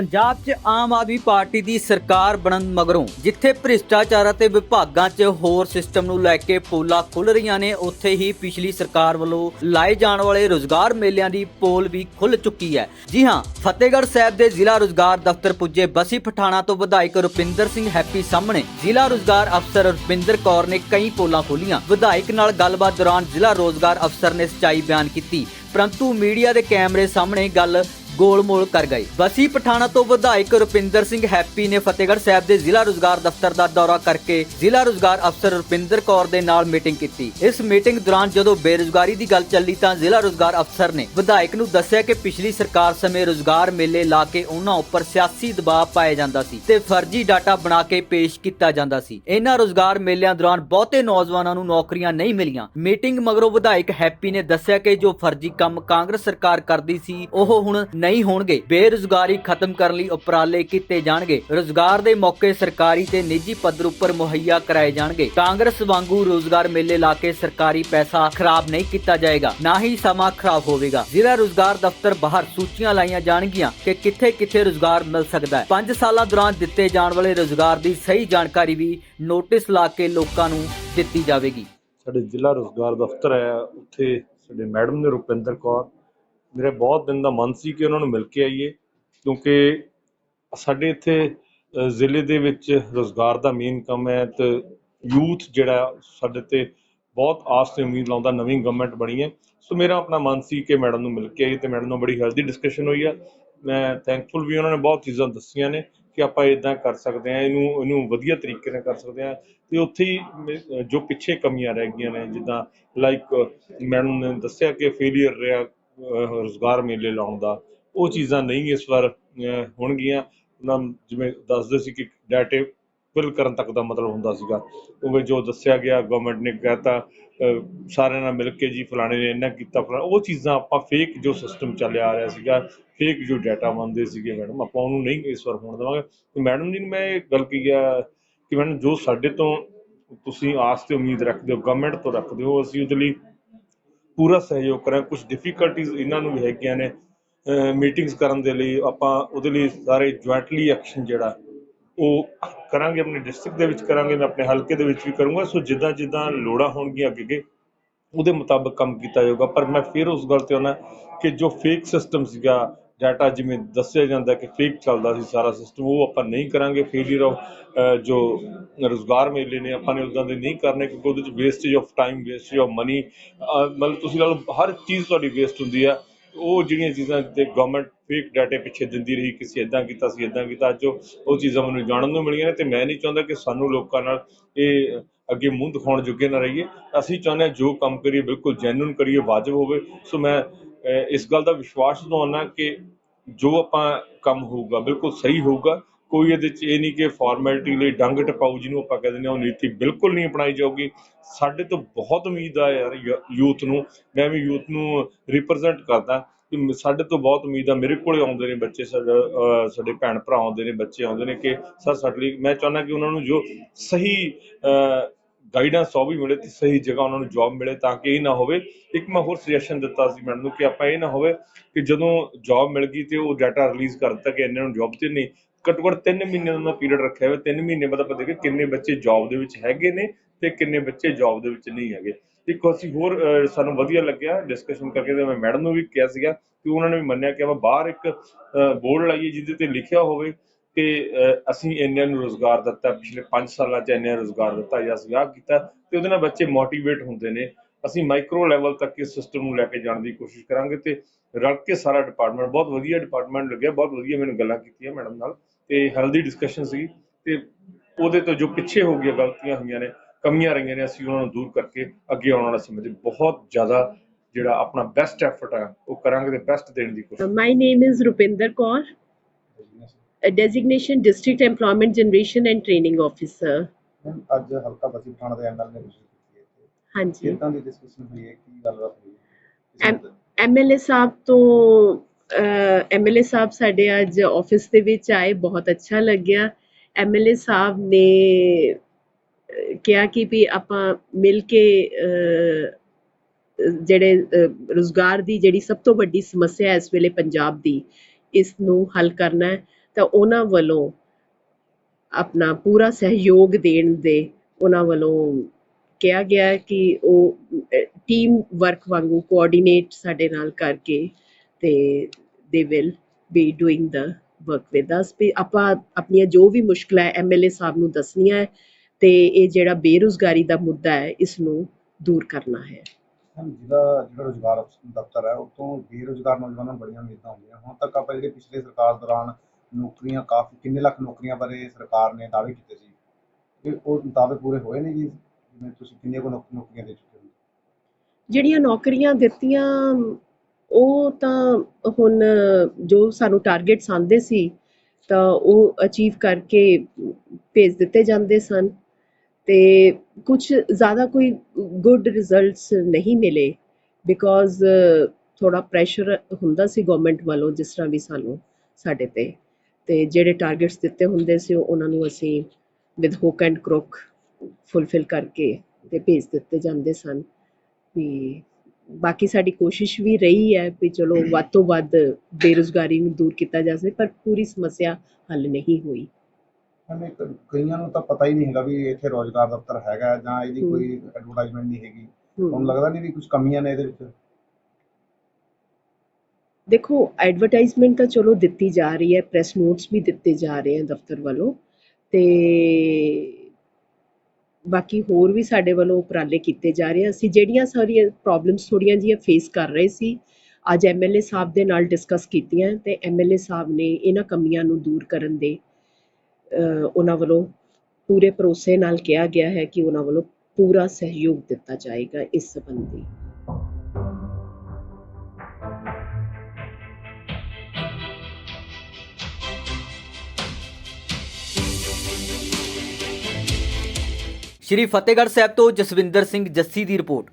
ਪੰਜਾਬ 'ਚ ਆਮ ਆਦਮੀ ਪਾਰਟੀ ਦੀ ਸਰਕਾਰ ਬਣਨ ਮਗਰੋਂ ਜਿੱਥੇ ਭ੍ਰਿਸ਼ਟਾਚਾਰ ਅਤੇ ਵਿਭਾਗਾਂ 'ਚ ਹੋਰ ਸਿਸਟਮ ਨੂੰ ਲੈ ਕੇ ਪੋਲਾਂ ਖੁੱਲ ਰਹੀਆਂ ਨੇ, ਉੱਥੇ ਹੀ ਪਿਛਲੀ ਸਰਕਾਰ ਵੱਲੋਂ ਲਾਏ ਜਾਣ ਵਾਲੇ ਰੋਜ਼ਗਾਰ ਮੇਲਿਆਂ ਦੀ ਪੋਲ ਵੀ ਖੁੱਲ ਚੁੱਕੀ ਹੈ। ਜੀ ਹਾਂ, ਫਤਿਹਗੜ੍ਹ ਸਾਹਿਬ ਦੇ ਜ਼ਿਲ੍ਹਾ ਰੋਜ਼ਗਾਰ ਦਫ਼ਤਰ ਪੁੱਜੇ ਬਸੀ ਪਠਾਣਾ ਤੋਂ ਵਿਧਾਇਕ ਰੁਪਿੰਦਰ ਸਿੰਘ ਹੈਪੀ ਸਾਹਮਣੇ ਜ਼ਿਲ੍ਹਾ ਰੋਜ਼ਗਾਰ ਅਫਸਰ ਰੁਪਿੰਦਰ ਕੌਰ ਨੇ ਕਈ ਪੋਲਾਂ ਖੋਲੀਆਂ ਵਿਧਾਇਕ ਨਾਲ ਗੱਲਬਾਤ ਦੌਰਾਨ ਜ਼ਿਲ੍ਹਾ ਰੋਜ਼ਗਾਰ ਅਫਸਰ ਨੇ ਸਚਾਈ ਬਿਆਨ ਕੀਤੀ। ਪਰੰਤੂ ਮੀਡੀਆ ਦੇ ਕੈਮਰੇ ਸਾਹਮਣੇ ਗੱਲ ਗੋਲਮੋਲ ਕਰ ਗਏ। ਬਸੀ ਪਠਾਣਾ ਤੋਂ ਵਿਧਾਇਕ ਰੁਪਿੰਦਰ ਸਿੰਘ ਹੈਪੀ ਨੇ ਫਤਿਹਗੜ੍ਹ ਸਾਹਿਬ ਦੇ ਜ਼ਿਲ੍ਹਾ ਰੋਜ਼ਗਾਰ ਦਫ਼ਤਰ ਦਾ ਦੌਰਾ ਕਰਕੇ ਜ਼ਿਲ੍ਹਾ ਰੋਜ਼ਗਾਰ ਅਫਸਰ ਰੁਪਿੰਦਰ ਕੌਰ ਦੇ ਨਾਲ ਮੀਟਿੰਗ ਕੀਤੀ। ਇਸ ਮੀਟਿੰਗ ਦੌਰਾਨ ਜਦੋਂ ਬੇਰੁਜ਼ਗਾਰੀ ਦੀ ਗੱਲ ਚੱਲੀ ਤਾਂ ਜ਼ਿਲ੍ਹਾ ਰੋਜ਼ਗਾਰ ਅਫਸਰ ਨੇ ਵਿਧਾਇਕ ਨੂੰ ਦੱਸਿਆ ਕਿ ਪਿਛਲੀ ਸਰਕਾਰ ਸਮੇਂ ਰੋਜ਼ਗਾਰ ਮੇਲੇ ਲਾ ਕੇ ਉਹਨਾਂ ਉੱਪਰ ਸਿਆਸੀ ਦਬਾਅ ਪਾਇਆ ਜਾਂਦਾ ਸੀ ਤੇ ਫਰਜ਼ੀ ਡਾਟਾ ਬਣਾ ਕੇ ਪੇਸ਼ ਕੀਤਾ ਜਾਂਦਾ ਸੀ। ਇਹਨਾਂ ਰੋਜ਼ਗਾਰ ਮੇਲਿਆਂ ਦੌਰਾਨ ਬਹੁਤੇ ਨੌਜਵਾਨਾਂ ਨੂੰ ਨੌਕਰੀਆਂ ਨਹੀਂ ਮਿਲੀਆਂ। ਮੀਟਿੰਗ ਮਗਰੋਂ ਵਿਧਾਇਕ ਹੈਪੀ ਨੇ ਦੱਸਿਆ ਕਿ ਜੋ ਫਰਜ਼ੀ ਕੰਮ ਕਾਂਗਰਸ ਸਰਕਾਰ ਕਰਦੀ ਸੀ, ਉਹ ਹੁਣ ਨਹੀਂ ਹੋਣਗੇ। ਬੇਰੁਜ਼ਗਾਰੀ ਖਤਮ ਕਰਨ ਲਈ ਉਪਰਾਲੇ ਕੀਤੇ ਜਾਣਗੇ। ਰੋਜ਼ਗਾਰ ਦੇ ਮੌਕੇ ਸਰਕਾਰੀ ਤੇ ਨਿੱਜੀ ਪੱਧਰ ਉੱਪਰ ਮੁਹੱਈਆ ਕਰਾਏ ਜਾਣਗੇ। ਕਾਂਗਰਸ ਵਾਂਗੂ ਰੋਜ਼ਗਾਰ ਮੇਲੇ ਲਾ ਕੇ ਸਰਕਾਰੀ ਪੈਸਾ ਖਰਾਬ ਨਹੀਂ ਕੀਤਾ ਜਾਏਗਾ। ਨਾ ਹੀ ਸਮਾਂ ਖਰਾਬ ਹੋਵੇਗਾ। ਜ਼ਿਲ੍ਹਾ ਰੋਜ਼ਗਾਰ ਦਫ਼ਤਰ ਬਾਹਰ ਸੂਚੀਆਂ ਲਾਈਆਂ ਜਾਣਗੀਆਂ ਕਿ ਕਿੱਥੇ ਕਿੱਥੇ ਰੋਜ਼ਗਾਰ ਮਿਲ ਸਕਦਾ ਹੈ। 5 ਸਾਲਾਂ ਦੌਰਾਨ ਦਿੱਤੇ ਜਾਣ ਵਾਲੇ ਰੋਜ਼ਗਾਰ ਦੀ ਸਹੀ ਜਾਣਕਾਰੀ ਵੀ ਨੋਟਿਸ ਲਾ ਕੇ ਲੋਕਾਂ ਨੂੰ ਦਿੱਤੀ ਜਾਵੇਗੀ। ਸਾਡੇ ਜ਼ਿਲ੍ਹਾ ਰੋਜ਼ਗਾਰ ਦਫ਼ਤਰ ਹੈ। ਉੱਥੇ ਸਾਡੇ ਮੈਡਮ ਨੇ ਰੁਪਿੰਦਰ ਕੌਰ ਮੇਰੇ ਬਹੁਤ ਦਿਨ ਦਾ ਮਨ ਸੀ ਕਿ ਉਹਨਾਂ ਨੂੰ ਮਿਲ ਕੇ ਆਈਏ, ਕਿਉਂਕਿ ਸਾਡੇ ਇੱਥੇ ਜ਼ਿਲ੍ਹੇ ਦੇ ਵਿੱਚ ਰੋਜ਼ਗਾਰ ਦਾ ਮੇਨ ਕੰਮ ਹੈ ਤੇ ਯੂਥ ਜਿਹੜਾ ਸਾਡੇ ਤੇ ਬਹੁਤ ਆਸ ਤੇ ਉਮੀਦ ਲਾਉਂਦਾ ਨਵੀਂ ਗਵਰਨਮੈਂਟ ਬਣੀ ਹੈ। ਸੋ ਮੇਰਾ ਆਪਣਾ ਮਨ ਸੀ ਕਿ ਮੈਡਮ ਨੂੰ ਮਿਲ ਕੇ ਆਈ ਤੇ ਮੈਡਮ ਨਾਲ ਬੜੀ ਹੈਲਦੀ ਡਿਸਕਸ਼ਨ ਹੋਈ ਆ। ਮੈਂ ਥੈਂਕਫੁਲ ਵੀ ਉਹਨਾਂ ਨੇ ਬਹੁਤ ਚੀਜ਼ਾਂ ਦੱਸੀਆਂ ਨੇ ਕਿ ਆਪਾਂ ਇਦਾਂ ਕਰ ਸਕਦੇ ਹਾਂ, ਇਹਨੂੰ ਇਹਨੂੰ ਵਧੀਆ ਤਰੀਕੇ ਨਾਲ ਕਰ ਸਕਦੇ ਹਾਂ। ਤੇ ਉੱਥੇ ਹੀ ਮੇ- ਜੋ ਪਿੱਛੇ ਕਮੀਆਂ ਰਹਿ ਗਈਆਂ ਨੇ, ਜਿੱਦਾਂ ਲਾਈਕ ਮੈਡਮ ਨੇ ਦੱਸਿਆ ਕਿ ਫੇਲਿਅਰ ਰਿਹਾ ਰੋਜ਼ਗਾਰ ਮੇਲੇ ਲਾਉਣ ਦਾ ਉਹ ਚੀਜ਼ਾਂ ਨਹੀਂ ਇਸ ਵਾਰ ਹੋਣਗੀਆਂ। ਉਹਨਾਂ ਜਿਵੇਂ ਦੱਸਦੇ ਸੀ ਕਿ ਡਾਟੇ ਫਿਲ ਕਰਨ ਤੱਕ ਦਾ ਮਤਲਬ ਹੁੰਦਾ ਸੀਗਾ। ਕਿਉਂਕਿ ਜੋ ਦੱਸਿਆ ਗਿਆ ਗਵਰਨਮੈਂਟ ਨੇ ਕਹਿਤਾ ਅਹ, ਸਾਰਿਆਂ ਨਾਲ ਮਿਲ ਕੇ ਜੀ ਫਲਾਣੇ ਨੇ ਇੰਨਾ ਕੀਤਾ ਫਲਾਣਾ ਉਹ ਚੀਜ਼ਾਂ ਆਪਾਂ ਫੇਕ ਜੋ ਸਿਸਟਮ ਚੱਲਿਆ ਆ ਰਿਹਾ ਸੀਗਾ ਫੇਕ ਜੋ ਡਾਟਾ ਮੰਨਦੇ ਸੀਗੇ ਮੈਡਮ ਆਪਾਂ ਉਹਨੂੰ ਨਹੀਂ ਇਸ ਵਾਰ ਹੋਣ ਦੇਵਾਂਗੇ। ਤੇ ਮੈਡਮ ਜੀ ਨੂੰ ਮੈਂ ਇਹ ਗੱਲ ਕਹੀ ਆ ਕਿ ਮੈਡਮ ਜੋ ਸਾਡੇ ਤੋਂ ਤੁਸੀਂ ਆਸ ਤੇ ਉਮੀਦ ਰੱਖਦੇ ਹੋ ਗਵਰਨਮੈਂਟ ਤੋਂ ਰੱਖਦੇ ਹੋ ਅਸੀਂ ਉਹਦੇ ਲਈ ਪੂਰਾ ਸਹਿਯੋਗ ਕਰਾਂ। ਕੁਝ ਡਿਫਿਕਲਟੀਜ਼ ਇਹਨਾਂ ਨੂੰ ਵੀ ਹੈਗੀਆਂ ਨੇ ਮੀਟਿੰਗਸ ਕਰਨ ਦੇ ਲਈ। ਆਪਾਂ ਉਹਦੇ ਲਈ ਸਾਰੇ ਜੁਆਇੰਟਲੀ ਐਕਸ਼ਨ ਜਿਹੜਾ, ਉਹ ਕਰਾਂਗੇ, ਆਪਣੇ ਡਿਸਟ੍ਰਿਕਟ ਦੇ ਵਿੱਚ ਕਰਾਂਗੇ, ਮੈਂ ਆਪਣੇ ਹਲਕੇ ਦੇ ਵਿੱਚ ਵੀ ਕਰੂੰਗਾ। ਸੋ ਜਿੱਦਾਂ ਜਿੱਦਾਂ ਲੋੜਾਂ ਹੋਣਗੀਆਂ ਅੱਗੇ ਅੱਗੇ, ਉਹਦੇ ਮੁਤਾਬਕ ਕੰਮ ਕੀਤਾ ਜਾਊਗਾ। ਪਰ ਮੈਂ ਫਿਰ ਉਸ ਗੱਲ ਤੇ ਆਉਣਾ ਕਿ ਜੋ ਫੇਕ ਸਿਸਟਮ ਸੀਗਾ ਡਾਟਾ ਜਿਵੇਂ ਦੱਸਿਆ ਜਾਂਦਾ ਕਿ ਫੇਕ ਚੱਲਦਾ ਸੀ ਸਾਰਾ ਸਿਸਟਮ ਉਹ ਆਪਾਂ ਨਹੀਂ ਕਰਾਂਗੇ। ਫੇਲਿਅਰ ਆਫ ਜੋ ਰੋਜ਼ਗਾਰ ਮੇਲੇ ਨੇ, ਆਪਾਂ ਨੇ ਉਦਾਂ ਦੇ ਨਹੀਂ ਕਰਨੇ ਕਿਉਂਕਿ ਉਹਦੇ ਚ wastage of time wastage of money ਮਤਲਬ ਤੁਸੀਂ ਲਾ ਲਓ, ਹਰ ਚੀਜ਼ ਤੁਹਾਡੀ ਵੇਸਟ ਹੁੰਦੀ ਆ। ਉਹ ਜਿਹੜੀਆਂ ਚੀਜ਼ਾਂ ਤੇ ਗਵਰਨਮੈਂਟ ਫੇਕ ਡਾਟੇ ਪਿੱਛੇ ਦਿੰਦੀ ਰਹੀ ਕਿਸੇ ਇਦਾਂ ਕੀਤਾ ਸੀ ਇਦਾਂ ਕੀਤਾ, ਅੱਜ ਉਹ ਚੀਜ਼ਾਂ ਮੈਨੂੰ ਜਾਣਨ ਨੂੰ ਮਿਲੀਆਂ ਨੇ ਤੇ ਮੈਂ ਨਹੀਂ ਚਾਹੁੰਦਾ ਕਿ ਸਾਨੂੰ ਲੋਕਾਂ ਨਾਲ ਇਹ ਅੱਗੇ ਮੂੰਹ ਦਿਖਾਉਣ ਜੋਗੇ ਨਾ ਰਹੀਏ। ਅਸੀਂ ਚਾਹੁੰਦੇ ਹਾਂ ਜੋ ਕੰਮ ਕਰੀਏ, ਬਿਲਕੁਲ ਜੈਨੂਨ ਕਰੀਏ, ਵਾਜਬ ਹੋਵੇ। ਸੋ ਮੈਂ ਇਸ ਗੱਲ ਦਾ ਵਿਸ਼ਵਾਸ ਦਿਵਾਉਣਾ ਕਿ ਜੋ ਆਪਾਂ ਕੰਮ ਹੋਊਗਾ, ਬਿਲਕੁਲ ਸਹੀ ਹੋਊਗਾ। ਕੋਈ ਇਹਦੇ ਚ ਇਹ ਨਹੀਂ ਕਿ ਫਾਰਮੈਲਿਟੀ ਲਈ ਡੰਗ ਟਪਾਊ ਜਿਹਨੂੰ ਆਪਾਂ ਕਹਿੰਦੇ ਨੇ, ਉਹ ਨੀਤੀ ਬਿਲਕੁਲ ਨਹੀਂ ਅਪਣਾਈ ਜਾਊਗੀ। ਸਾਡੇ ਤੋਂ ਬਹੁਤ ਉਮੀਦ ਆ ਯਾਰ ਯੂਥ ਨੂੰ, ਮੈਂ ਵੀ ਯੂਥ ਨੂੰ ਰਿਪਰੈਜ਼ੈਂਟ ਕਰਦਾ ਕਿ ਸਾਡੇ ਤੋਂ ਬਹੁਤ ਉਮੀਦ ਆ, ਮੇਰੇ ਕੋਲੇ ਆਉਂਦੇ ਨੇ ਬੱਚੇ ਸਾਡਾ ਸਾਡੇ ਭੈਣ ਭਰਾ ਆਉਂਦੇ ਨੇ, ਬੱਚੇ ਆਉਂਦੇ ਨੇ ਕਿ, ਸਰ, ਸਾਡੇ ਲਈ ਮੈਂ ਚਾਹੁੰਦਾ ਕਿ ਉਹਨਾਂ ਨੂੰ ਜੋ ਸਹੀ ਗਾਈਡੈਂਸ ਉਹ ਵੀ ਮਿਲੇ ਤੇ ਸਹੀ ਜਗ੍ਹਾ ਉਹਨਾਂ ਨੂੰ ਜੌਬ ਮਿਲੇ ਤਾਂ ਕਿ ਇਹ ਨਾ ਹੋਵੇ। ਇੱਕ ਮੈਂ ਹੋਰ ਸੁਜੈਸ਼ਨ ਦਿੱਤਾ ਸੀ ਮੈਡਮ ਨੂੰ ਕਿ ਆਪਾਂ ਇਹ ਨਾ ਹੋਵੇ ਕਿ ਜਦੋਂ ਜੌਬ ਮਿਲ ਗਈ ਤੇ ਉਹ ਡਾਟਾ ਰਿਲੀਜ਼ ਕਰ ਦਿੱਤਾ ਕਿ ਇਹਨਾਂ ਨੂੰ ਜੌਬ ਤੇ ਨਹੀਂ। ਘੱਟੋ ਘੱਟ 3 ਮਹੀਨੇ ਦਾ ਪੀਰੀਅਡ ਰੱਖਿਆ ਹੋਇਆ। 3 ਮਹੀਨੇ ਬਾਅਦ ਆਪਾਂ ਦੇਖੇ ਕਿੰਨੇ ਬੱਚੇ ਜੌਬ ਦੇ ਵਿੱਚ ਹੈਗੇ ਨੇ ਤੇ ਕਿੰਨੇ ਬੱਚੇ ਜੌਬ ਦੇ ਵਿੱਚ ਨਹੀਂ ਹੈਗੇ। ਇੱਕ ਅਸੀਂ ਹੋਰ ਸਾਨੂੰ ਵਧੀਆ ਲੱਗਿਆ ਡਿਸਕਸ਼ਨ ਕਰਕੇ ਤੇ ਮੈਂ ਮੈਡਮ ਨੂੰ ਵੀ ਕਿਹਾ ਸੀਗਾ ਕਿ ਉਹਨਾਂ ਨੇ ਵੀ ਮੰਨਿਆ ਕਿ ਆਪਾਂ ਬਾਹਰ ਇੱਕ ਬੋਰਡ ਲਾਈਏ ਜਿਹਦੇ ਤੇ ਲਿਖਿਆ ਹੋਵੇ। ਕਿ ਅਸੀਂ ਇੰਨਿਆਂ ਨੂੰ ਰੋਜ਼ਗਾਰ ਦਿੱਤਾ ਪਿਛਲੇ 5 ਸਾਲਾਂ 'ਚ ਇੰਨਿਆਂ ਰੋਜ਼ਗਾਰ ਦਿੱਤਾ ਜਾਂ ਅਸੀਂ ਆਹ ਕੀਤਾ ਤੇ ਉਹਦੇ ਨਾਲ ਬੱਚੇ ਮੋਟੀਵੇਟ ਹੁੰਦੇ ਨੇ। ਅਸੀਂ ਮਾਈਕਰੋ ਲੈਵਲ ਤੱਕ ਇਸ ਸਿਸਟਮ ਨੂੰ ਲੈ ਕੇ ਜਾਣ ਦੀ ਕੋਸ਼ਿਸ਼ ਕਰਾਂਗੇ ਤੇ ਰਲ ਕੇ ਸਾਰਾ ਡਿਪਾਰਟਮੈਂਟ ਬਹੁਤ ਵਧੀਆ ਡਿਪਾਰਟਮੈਂਟ ਲੱਗਿਆ ਬਹੁਤ ਵਧੀਆ ਮੈਨੂੰ ਗੱਲਾਂ ਕੀਤੀਆਂ ਮੈਡਮ ਨਾਲ ਤੇ ਹੈਲਦੀ ਡਿਸਕਸ਼ਨ ਸੀ ਤੇ ਉਹਦੇ ਤੋਂ ਜੋ ਪਿੱਛੇ ਹੋ ਗਈਆਂ ਗਲਤੀਆਂ ਹੋਈਆਂ ਨੇ ਕਮੀਆਂ ਰਹੀਆਂ ਨੇ ਅਸੀਂ ਉਹਨਾਂ ਨੂੰ ਦੂਰ ਕਰਕੇ ਅੱਗੇ ਆਉਣ ਵਾਲੇ ਸਮੇਂ 'ਚ ਬਹੁਤ ਜ਼ਿਆਦਾ ਜਿਹੜਾ ਆਪਣਾ ਬੈਸਟ ਐਫਰਟ ਹੈ ਉਹ ਕਰਾਂਗੇ ਤੇ ਬੈਸਟ ਦੇਣ ਦੀ ਕੋਸ਼ਿਸ਼ My name is Rupinder Kaur, a designation District Employment Generation and Training Officer. Ma'am, ਅੱਜ ਹਲਕਾ ਬਸੀ ਥਾਣਾ ਦੇ ਐਮਐਲ ਨੇ ਵਿਜ਼ਿਟ ਕੀਤੀ ਹੈ ਹਾਂਜੀ। ਕਿੱਦਾਂ ਦੀ ਡਿਸਕਸ਼ਨ ਹੋਈ ਹੈ? ਕੀ ਗੱਲਬਾਤ ਹੋਈ ਹੈ? ਐਮ- ਐਮਐਲਏ ਸਾਹਿਬ ਤੋਂ ਐਮਐਲਏ ਸਾਹਿਬ ਸਾਡੇ ਅੱਜ ਆਫਿਸ ਦੇ ਵਿੱਚ ਆਏ ਬਹੁਤ ਅੱਛਾ ਲੱਗਿਆ। ਐਮਐਲਏ ਸਾਹਿਬ ਨੇ ਕਿਹਾ ਕਿ ਵੀ ਆਪਾਂ ਮਿਲ ਕੇ ਜਿਹੜੇ ਰੁਜ਼ਗਾਰ ਦੀ ਜਿਹੜੀ ਸਭ ਤੋਂ ਵੱਡੀ ਸਮੱਸਿਆ ਇਸ ਵੇਲੇ ਪੰਜਾਬ ਦੀ ਇਸ ਨੂੰ ਹੱਲ ਕਰਨਾ ਹੈ। ਤਾਂ ਉਹਨਾਂ ਵੱਲੋਂ ਆਪਣਾ ਪੂਰਾ ਸਹਿਯੋਗ ਦੇਣ ਦੇ ਉਹਨਾਂ ਵੱਲੋਂ ਕਿਹਾ ਗਿਆ ਕਿ ਉਹ ਟੀਮ ਵਰਕ ਵਾਂਗੂ ਕੋਆਰਡੀਨੇਟ ਸਾਡੇ ਨਾਲ ਕਰਕੇ ਤੇ ਦੇ will be doing the work with us ਵੀ ਆਪਾਂ ਆਪਣੀਆਂ ਜੋ ਵੀ ਮੁਸ਼ਕਲਾਂ ਹੈ ਐਮਐਲਏ ਸਾਹਿਬ ਨੂੰ ਦੱਸਣੀਆਂ ਹੈ ਤੇ ਇਹ ਜਿਹੜਾ ਬੇਰੁਜ਼ਗਾਰੀ ਦਾ ਮੁੱਦਾ ਹੈ, ਇਸ ਨੂੰ ਦੂਰ ਕਰਨਾ ਹੈ। ਹੁਣ ਜਿਹੜਾ ਰੋਜ਼ਗਾਰ ਦਫ਼ਤਰ ਹੈ, ਉਹ ਤੋਂ ਬੇਰੁਜ਼ਗਾਰ ਨੌਜਵਾਨਾਂ ਨੂੰ ਬੜੀਆਂ ਉਮੀਦਾਂ ਹੁੰਦੀਆਂ। ਹੁਣ ਤੱਕ ਆਪਾਂ ਜਿਹੜੇ ਪਿਛਲੇ ਸਰਕਾਰ ਦੌਰਾਨ ਨੌਕਰੀਆਂ ਕਾਫੀ, ਕਿੰਨੇ ਲੱਖ ਨੌਕਰੀਆਂ ਬਾਰੇ ਸਰਕਾਰ ਨੇ ਦਾਅਵੇ ਕੀਤੇ ਸੀ? ਇਹ ਉਹ ਦਾਅਵੇ ਪੂਰੇ ਹੋਏ ਨੇ ਜੀ? ਜਿਵੇਂ ਤੁਸੀਂ ਕਿੰਨੀਆਂ ਕੁ ਨੌਕਰੀਆਂ ਦੇ ਚੁੱਕੇ ਹੋ? ਜਿਹੜੀਆਂ ਨੌਕਰੀਆਂ ਦਿੱਤੀਆਂ, ਉਹ ਤਾਂ ਹੁਣ ਜੋ ਸਾਨੂੰ ਟਾਰਗੇਟਸ ਆਉਂਦੇ ਸੀ, ਤਾਂ ਉਹ ਅਚੀਵ ਕਰਕੇ ਭੇਜ ਦਿੱਤੇ ਜਾਂਦੇ ਸਨ। ਤੇ ਕੁਝ ਜ਼ਿਆਦਾ ਕੋਈ ਗੁੱਡ ਰਿਜ਼ਲਟਸ ਨਹੀਂ ਮਿਲੇ ਬਿਕੋਜ਼ ਥੋੜਾ ਪ੍ਰੈਸ਼ਰ ਹੁੰਦਾ ਸੀ ਗਵਰਨਮੈਂਟ ਵੱਲੋਂ, ਜਿਸ ਤਰ੍ਹਾਂ ਵੀ ਸਾਨੂੰ ਸਾਡੇ ਤੇ। ਤੇ ਜਿਹੜੇ ਟਾਰਗੇਟਸ ਦਿੱਤੇ ਹੁੰਦੇ ਸੀ ਉਹ- ਉਹਨਾਂ ਨੂੰ ਅਸੀਂ with hook and crook fulfil ਕਰਕੇ ਤੇ ਭੇਜ ਦਿੱਤੇ ਜਾਂਦੇ ਸਨ ਵੀ ਬਾਕੀ ਸਾਡੀ ਕੋਸ਼ਿਸ਼ ਵੀ ਰਹੀ ਹੈ ਵੀ ਚਲੋ ਵੱਧ ਤੋਂ ਵੱਧ ਬੇਰੁਜ਼ਗਾਰੀ ਨੂੰ ਦੂਰ ਕੀਤਾ ਜਾ ਸਕੇ ਪਰ ਪੂਰੀ ਸਮੱਸਿਆ ਹੱਲ ਨਹੀਂ ਹੋਈ ਇੱਕ ਕਈਆਂ ਨੂੰ ਤਾਂ ਪਤਾ ਹੀ ਨਹੀਂ ਹੈਗਾ ਵੀ ਇੱਥੇ ਰੋਜ਼ਗਾਰ ਦਫ਼ਤਰ ਹੈਗਾ ਜਾਂ ਇਹਦੀ ਹਮ। ਕੋਈ ਐਡਵਰਟਾਈਜ਼ਮੈਂਟ ਨਹੀਂ ਹੈਗੀ ਹਮ। ਤੁਹਾਨੂੰ ਲੱਗਦਾ ਨਹੀਂ ਵੀ ਕੁਝ ਕਮੀਆਂ ਨੇ ਇਹਦੇ ਵਿੱਚ ਦੇਖੋ ਐਡਵਰਟਾਈਜ਼ਮੈਂਟ ਤਾਂ ਚਲੋ ਦਿੱਤੀ ਜਾ ਰਹੀ ਹੈ ਪ੍ਰੈਸ ਨੋਟਸ ਵੀ ਦਿੱਤੇ ਜਾ ਰਹੇ ਹਨ ਦਫ਼ਤਰ ਵੱਲੋਂ ਤੇ ਬਾਕੀ ਹੋਰ ਵੀ ਸਾਡੇ ਵੱਲੋਂ ਉਪਰਾਲੇ ਕੀਤੇ ਜਾ ਰਹੇ ਆ। ਅਸੀਂ ਜਿਹੜੀਆਂ ਸਾਰੀਆਂ ਪ੍ਰੋਬਲਮਸ ਥੋੜੀਆਂ ਜਿਹੀਆਂ ਫੇਸ ਕਰ ਰਹੇ ਸੀ, ਅੱਜ ਐਮਐਲਏ ਸਾਹਿਬ ਦੇ ਨਾਲ ਡਿਸਕਸ ਕੀਤੀਆਂ ਤੇ ਐਮਐਲਏ ਸਾਹਿਬ ਨੇ ਇਹਨਾਂ ਕਮੀਆਂ ਨੂੰ ਦੂਰ ਕਰਨ ਦੇ ਉਹਨਾਂ ਵੱਲੋਂ ਪੂਰੇ ਭਰੋਸੇ ਨਾਲ ਕਿਹਾ ਗਿਆ ਹੈ ਕਿ ਉਹਨਾਂ ਵੱਲੋਂ ਪੂਰਾ ਸਹਿਯੋਗ ਦਿੱਤਾ ਜਾਏਗਾ ਇਸ ਸੰਬੰਧੀ। ਸ਼੍ਰੀ ਫਤਿਹਗੜ੍ਹ ਸਾਹਿਬ ਤੋਂ ਜਸਵਿੰਦਰ ਸਿੰਘ ਜੱਸੀ ਦੀ ਰਿਪੋਰਟ।